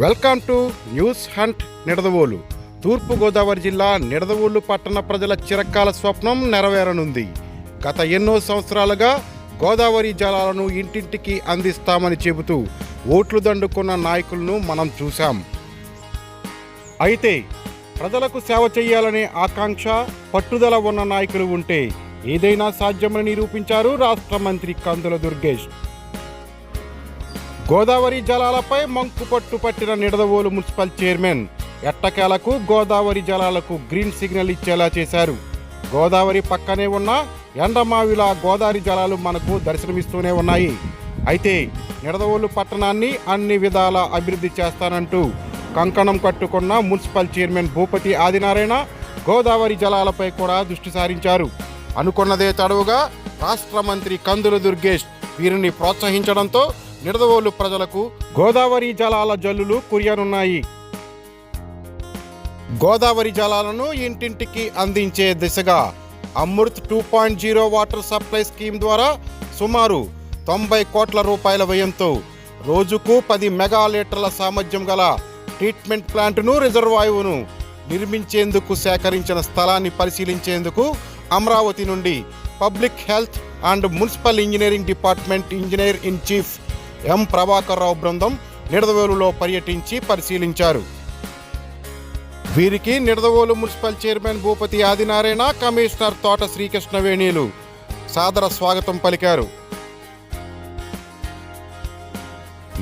Welcome to news hunt Nidadavolu. Thurpu Godavari జిల్లా నిడదవోలు పట్టణ ప్రజల చిరకాల స్వప్నం నెరవేరనుంది. గత ఎన్నో సంవత్సరాలుగా గోదావరి జలాలను ఇంటింటికి అందిస్తామని చెబుతూ ఓట్లు దండుకున్న నాయకులను మనం చూశాం. అయితే ప్రజలకు సేవ చేయాలనే ఆకాంక్ష పట్టుదల ఉన్న నాయకులు ఉంటే ఏదైనా సాధ్యమని నిరూపించారు రాష్ట్ర మంత్రి కందుల దుర్గేష్. గోదావరి జలాలపై మంకుపట్టు పట్టిన నిడదవోలు మున్సిపల్ చైర్మన్ ఎట్టకేలకు గోదావరి జలాలకు గ్రీన్ సిగ్నల్ ఇచ్చేలా చేశారు. గోదావరి పక్కనే ఉన్న ఎండమావిలా గోదావరి జలాలు మనకు దర్శనమిస్తూనే ఉన్నాయి. అయితే నిడదవోలు పట్టణాన్ని అన్ని విధాల అభివృద్ధి చేస్తానంటూ కంకణం కట్టుకున్న మున్సిపల్ చైర్మన్ భూపతి ఆదినారాయణ గోదావరి జలాలపై కూడా దృష్టి సారించారు. అనుకున్నదే తడవుగా రాష్ట్ర మంత్రి కందుల దుర్గేష్ వీరిని ప్రోత్సహించడంతో నిడదవోలు ప్రజలకు గోదావరి జలాల జల్లులు కురియనున్నాయి. గోదావరి జలాలను ఇంటింటికి అందించే దిశగా Amrut two point zero water supply scheme ద్వారా సుమారు తొంభై కోట్ల రూపాయల వ్యయంతో రోజుకు పది మెగా లీటర్ల సామర్థ్యం గల ట్రీట్మెంట్ ప్లాంట్ను రిజర్వాయువును నిర్మించేందుకు సేకరించిన స్థలాన్ని పరిశీలించేందుకు అమరావతి నుండి public health and municipal engineering department engineer in chief M Prabhakarrao బృందం నిడదవోలులో పర్యటించి పరిశీలించారు. వీరికి Nidadavolu municipal chairman Bhupathi Adinarayana commissioner Thota శ్రీకృష్ణవేణిలు సాదర స్వాగతం పలికారు.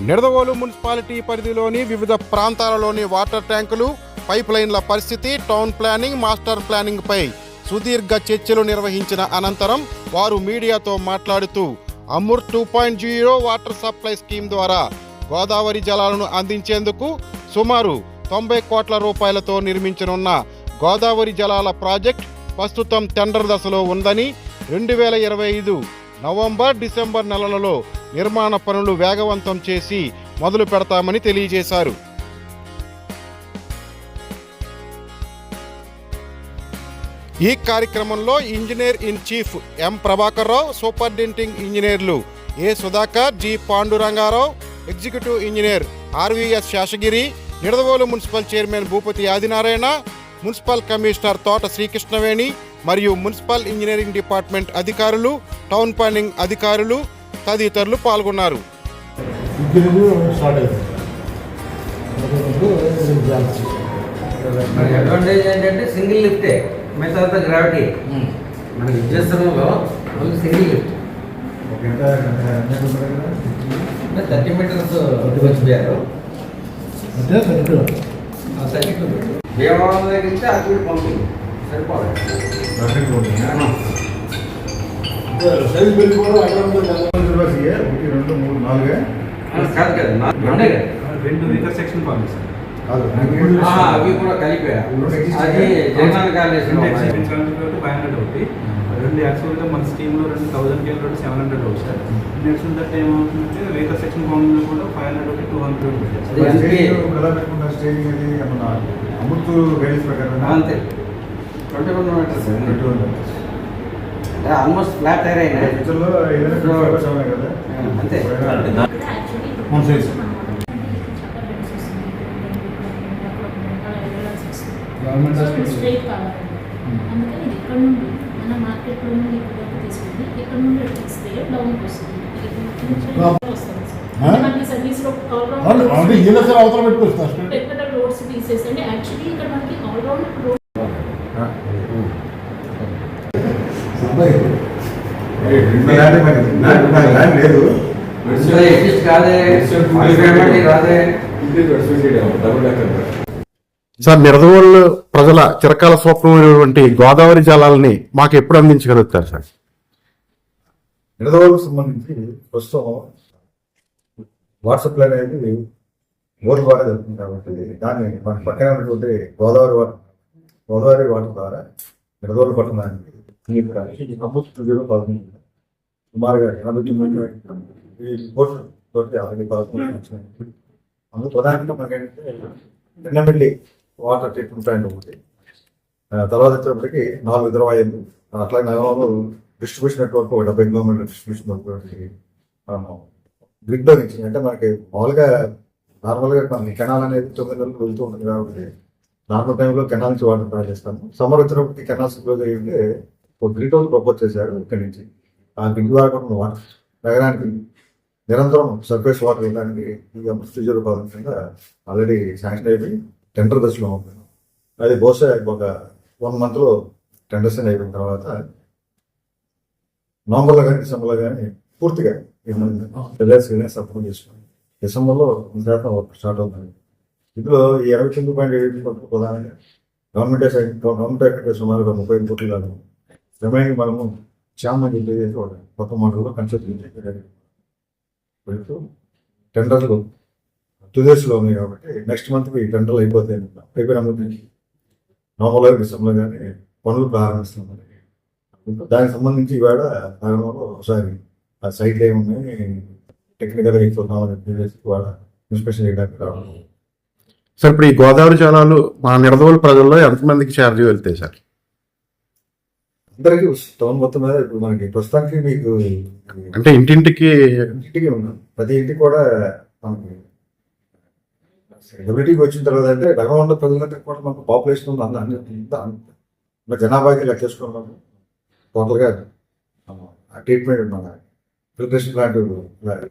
నిడదవోలు మున్సిపాలిటీ పరిధిలోని వివిధ ప్రాంతాలలోని వాటర్ ట్యాంకులు పైప్ లైన్ల పరిస్థితి టౌన్ ప్లానింగ్ మాస్టర్ ప్లానింగ్పై సుదీర్ఘ చర్చలు నిర్వహించిన అనంతరం వారు మీడియాతో మాట్లాడుతూ Amrut two point zero water supply scheme ద్వారా గోదావరి జలాలను అందించేందుకు సుమారు తొంభై కోట్ల రూపాయలతో నిర్మించనున్న గోదావరి జలాల ప్రాజెక్ట్ ప్రస్తుతం టెండర్ దశలో ఉందని రెండు వేల ఇరవై ఐదు నవంబర్ డిసెంబర్ నెలలలో నిర్మాణ పనులు వేగవంతం చేసి మొదలు పెడతామని తెలియజేశారు. ఈ కార్యక్రమంలో engineer in chief M Prabhakar Rao superintending ఇంజనీర్లు A Sudhakar G Pandurangarao executive engineer RVS Seshagiri Nidadavolu municipal chairman Bhupathi Adinarayana municipal commissioner Thota Srikrishnaveni మరియు మున్సిపల్ ఇంజనీరింగ్ డిపార్ట్మెంట్ అధికారులు టౌన్ ప్లానింగ్ అధికారులు తదితరులు పాల్గొన్నారు. అడ్వాంటేజ్ ఏంటంటే సింగిల్ లిఫ్టే. మిగతా gravity మనకి విజయస్థలంలో ఓన్లీ సింగిల్ లిఫ్ట్. అంటే థర్టీ మీటర్స్ వచ్చిపోయారు. అంటే సరిగ్గా థర్టీ టూ భీమవరం దగ్గర నుంచి అక్కడ పంపింగ్ సరిపోదు. సైజ్ బిల్ కూడా అక్కడ ఒకటి రెండు మూడు నాలుగే. కాదు కదా రెండే కదా. రెండు రికర్ సెక్షన్ పంపిస్తాం కాదు ఆ, అవి కూడా కలిపారు అది జగన్ కాలేజ్ ఫైవ్ హండ్రెడ్ ఒకటి. రెండు యాక్చువల్గా మన స్కీమ్లో రెండు థౌసండ్ కేలు రెండు సెవెన్ హండ్రెడ్ అవుతుంది సార్. నెక్స్ట్ దట్ ఏమవుతుందంటే రేకర్ సెక్షన్ బాగుంది కూడా ఫైవ్ హండ్రెడ్ ఒకటి టూ హండ్రెడ్ ఏమన్నా అమృత్ గైడ్స్ ప్రకారం అంతే. ట్వంటీ వన్ మీటర్స్ అంటే ఆల్మోస్ట్ ఫ్లాట్ టైర్ అయినా. అంతే. మన సైజ్ గవర్నమెంట్ హాస్పిటల్. స్ట్రైట్ కావాలండి అందుకని ఇది ఇక్కడ నుండి మన మార్కెట్లో నుండి ఇక్కడ తీసుకుంది ఇక్కడ నుండి ఇస్తే డౌన్కి వస్తుంది. ఇది ఇక్కడ నుంచి ఆ. వస్తుంది. సార్. ఆ? అంటే మనకి సర్వీస్లో ఆల్ వాళ్ళు రౌండ్ అంటే ఈయన సార్ అవతల పెట్టుకొస్తారు పెద్ద పెద్ద రోడ్స్ తీసేసండి. యాక్చువల్లీ ఇక్కడ మనకి ఆల్ రౌండ్ రోడ్ ల్యాండ్ లేదు ఎగ్జిస్ట్ కాదే? పేమెంట్ రాదే? సార్ నిరదవోళ్ళు ప్రజల చిరకాల స్వప్నమైనటువంటి గోదావరి జలాలని మాకు ఎప్పుడు అందించగలుగుతారు సార్? నిడదవోలుకు సంబంధించి ప్రస్తుతం వాట్సాప్ అనేది ఓటు ద్వారా జరుగుతుంది కాబట్టి దాన్ని మన పక్కన ఉన్నటువంటి గోదావరి వాటర్ గోదావరి వాటర్ ద్వారా నిడదవోలు పట్టణానికి అమృత్ జీరో పదకొండు సుమారుగా ఎనభై తొమ్మిది ఈ కోట్లు తోటి పదకొండు అందుకు ప్రధానంగా మనకి ఏంటంటే వాటర్ ట్రీట్మెంట్ ప్లాంట్ ఒకటి. తర్వాత వచ్చేటప్పటికి నాలుగు రిజర్వాయర్లు అట్లాగే నగరంలో డిస్ట్రిబ్యూషన్ నెట్వర్క్ ఒక డెబ్బై కిలోమీటర్ డిస్ట్రిబ్యూషన్ నెట్వర్క్ మనము నుంచి అంటే మనకి మామూలుగా నార్మల్గా మన కెనాల్ అనేది తొమ్మిది నెలలు వెళ్తూ ఉంటుంది కాబట్టి నార్మల్ టైంలో కెనాల్ నుంచి వాటర్ ట్రై చేస్తాము. సమ్మర్ వచ్చినప్పటికి కెనాల్స్ క్లోజ్ అయ్యింటే ఒక గ్రిడ్ హౌస్ ప్రపోజ్ చేశాడు ఇక్కడి నుంచి. ఆ గ్రిడ్ ద్వారా కూడా వాటర్ నగరానికి నిరంతరం సర్ఫేస్ వాటర్ వెళ్ళడానికి ఈ అమృత ఫ్యూచర్ ఆల్రెడీ శాంక్షన్ అయిపోయి టెండర్ దశలో ఉంది అది బహుశా ఒక వన్ మంత్లో టెండర్స్ అయిపోయిన తర్వాత నవంబర్లో కానీ డిసెంబర్లో కానీ పూర్తిగా రిలయన్స్ రిలయన్స్ అప్రూవ్ చేసుకుని డిసెంబర్లో శాతం వర్క్ స్టార్ట్ అవుతుంది. ఇందులో ఈ ఇరవై తొమ్మిది పాయింట్ ఏడు కోట్లు ప్రధానంగా గవర్నమెంట్ సైడ్ గవర్నమెంట్ ఎక్కడ సుమారుగా ముప్పై ఐదు కోట్లు కాదు రిమైనింగ్ మనము చెప్పేసి ఒక కొత్త మోడల్లో కన్సెప్ట్ పెడుతూ టెండర్లు తుదేశలో ఉన్నాయి కాబట్టి నెక్స్ట్ మంత్ ఈ టెండర్లు అయిపోతాయి అయిపోయిన నవంబర్లో డిసెంబర్లో కానీ పనులు ప్రారంభిస్తున్నాం దానికి సంబంధించి నగరంలో ఒకసారి ఆ సైట్లు ఏమున్నాయి? టెక్నికల్గా చూద్దామని చెప్పేసి ఇవాళ ఇన్స్పెక్షన్ చేయడానికి రావడం. సార్ ఇప్పుడు ఈ గోదావరి జలాలు మా నిడదవోలు ప్రజల్లో ఎంతమందికి ఛార్జ్ వెళ్తాయి సార్? అందరికీ టౌన్ మొత్తం మీద ఇప్పుడు మనకి ప్రస్తుతానికి మీకు అంటే ఇంటింటికి ఇంటికి ఉన్నాం. ప్రతి ఇంటికి కూడా మనకి సెలబ్రిటీకి వచ్చిన తర్వాత అంటే నగరంలో ప్రజలంటే కూడా మనకు పాపులేషన్ ఉంది అంత అంత మన జనాభాకి లెక్కేసుకున్నాము టోటల్గా ఆ ట్రీట్మెంట్ మన ఫిల్టరేషన్ ప్లాంట్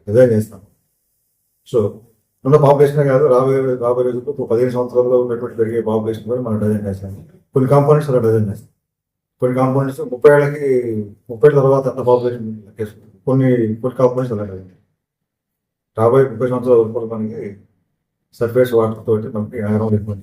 డిజైన్ చేస్తాం. సో ఉన్న పాపులేషన్ కాదు రాబోయే రాబోయే రోజుల్లో పదిహేను సంవత్సరాల్లో ఉన్నటువంటి పెరిగే పాపులేషన్ కూడా మనం డిజైన్ చేస్తాం. కొన్ని కాంపోనెంట్స్ అలా డిజైన్ చేస్తాం. కొన్ని కాంపోనెంట్స్ ముప్పై ఏళ్ళకి ముప్పై ఏళ్ళ తర్వాత అంత పాపులేషన్ లెక్కేసుకుంటాం కొన్ని కొన్ని కాంపోనెంట్స్ అలా డిజైన్ రాబోయే ముప్పై సంవత్సరాల వరకు మనకి సర్ఫేస్ వాటర్ తోటి మనకి నగరం ఎక్కువ